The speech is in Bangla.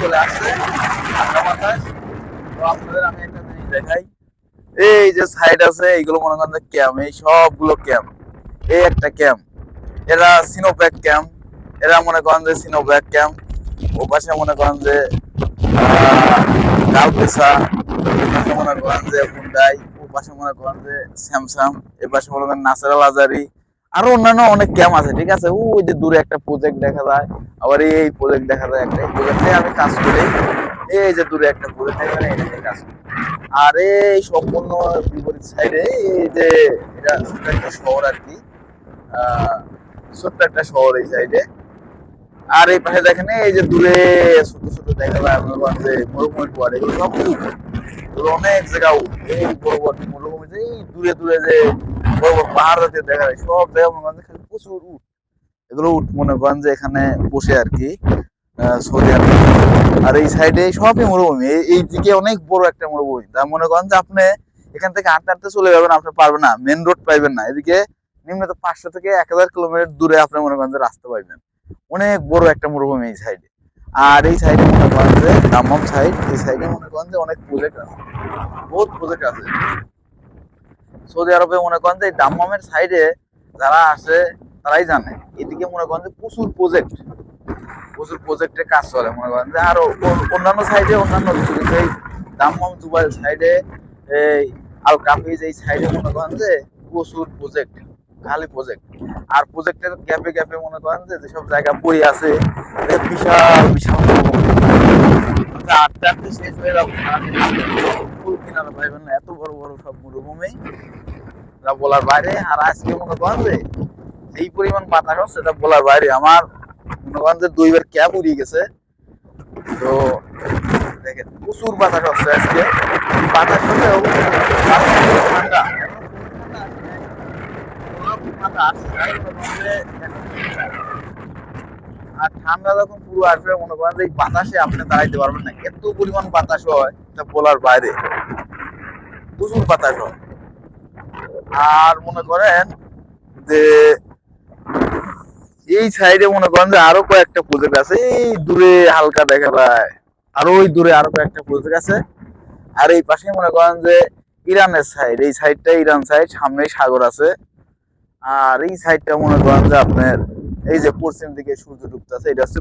চলে এই যে সাইড আছে, এইগুলো মনে করেন ক্যাম্প এই সবগুলো ক্যাম্প এই একটা ক্যাম্প এরা সিনোপ্যাক ক্যাম্প এরা মনে করেন যে সিনোপ্যাক ক্যাম্প ও পাশে মনে করেন যে মনে করেন যে হুন্ডাই ও পাশে মনে করেন যে স্যামসাং এ পাশে মনে করেন নাসারাল আজারি আরও অন্যান্য অনেক ক্যাম্প আছে, ঠিক আছে? ওই যে দূরে একটা প্রজেক্ট দেখা যায়, আবার এই প্রজেক্ট দেখা যায় একটা প্রজেক্টে আমি কাজ করি। এই যে দূরে একটা প্রজেক্ট দেখা যায় এটাতে কাজ করি। আর এই সম্পূর্ণ বিপরীত সাইডে এই যে এটা ছোট্ট একটা শহর আর কি ছোট্ট একটা শহর এই সাইডে আর এই পাশে দেখেন, এই যে দূরে ছোট ছোট দেখা যায় আপনার যে মরুভূমির পর এগুলো সব অনেক জায়গা। এই বড় বড় মরুভূমি যে দূরে দূরে যে পাহাড় জাতীয় দেখা যায়, সব জায়গা মনে করেন খালি প্রচুর উট। এগুলো উট মনে করেন যে এখানে বসে আর কি সৌদি আর এই সাইডে সবই মরুভূমি। এই দিকে অনেক বড় একটা মরুভূমি। তা মনে করেন যে আপনি এখান থেকে হাঁটতে হাঁটতে চলে যাবেন, আপনি পারবেন না। মেন রোড পাইবেন না। এদিকে নিম্নত পাঁচশো থেকে এক হাজার কিলোমিটার দূরে আপনি মনে করেন যে রাস্তা পাইবেন। অনেক বড় একটা মরুভূমি এই সাইডে আর এই সাইডে মনে করেন যে দাম্মাম সাইড এই সাইডে মনে করেন যে অনেক প্রজেক্ট আছে। বহুত প্রজেক্ট আছে। সৌদি আরবে মনে করেন যে দাম্মামের সাইডে যারা আছে, তারাই জানে। এদিকে মনে করেন যে প্রচুর প্রজেক্ট প্রচুর প্রজেক্টে কাজ চলে, মনে করেন যে আরও অন্যান্য সাইডে অন্যান্য কিছু। এই দাম্মাম দুবাই সাইডে এই আল কাফিজ এই সাইডে মনে করেন যে প্রচুর প্রজেক্ট খালি প্রজেক্ট আর প্রজেক্টের গ্যাপে গ্যাপে মনে করেন যে যেসব জায়গা পড়ে আছে বিশাল বিশাল। আটটা শেষ হয়ে যাবে। এত বড় বড় সব মরুভূমি বলার বাইরে, আর আজকে মনে এই পরিমাণ সেটা বলার বাইরে। আমার মনে করেন যে দুইবার ক্যাব উড়িয়ে গেছে। তো দেখেন, প্রচুর বাতাস আজকে। ঠান্ডা আর ঠান্ডা যখন পুরো আসবে, মনে করেন এই বাতাসে আপনি দাঁড়াইতে পারবেন না। এত পরিমাণ বাতাস হয় তা বলার বাইরে। প্রচুর বাতাস হয় আর মনে করেন যে এই সাইডে মনে করেন যে আরও কয়েকটা প্রজেক্ট আছে। এই দূরে হালকা দেখা যায়। আরও ওই দূরে আরও কয়েকটা প্রজেক্ট আছে। আর এই পাশে মনে করেন যে ইরানের সাইড এই সাইডটা ইরান সাইড সামনেই সাগর আছে। আর এই সাইডটা মনে করেন যে আপনার এই যে পশ্চিম দিকে সূর্য ডুবতেছে, এটা হচ্ছে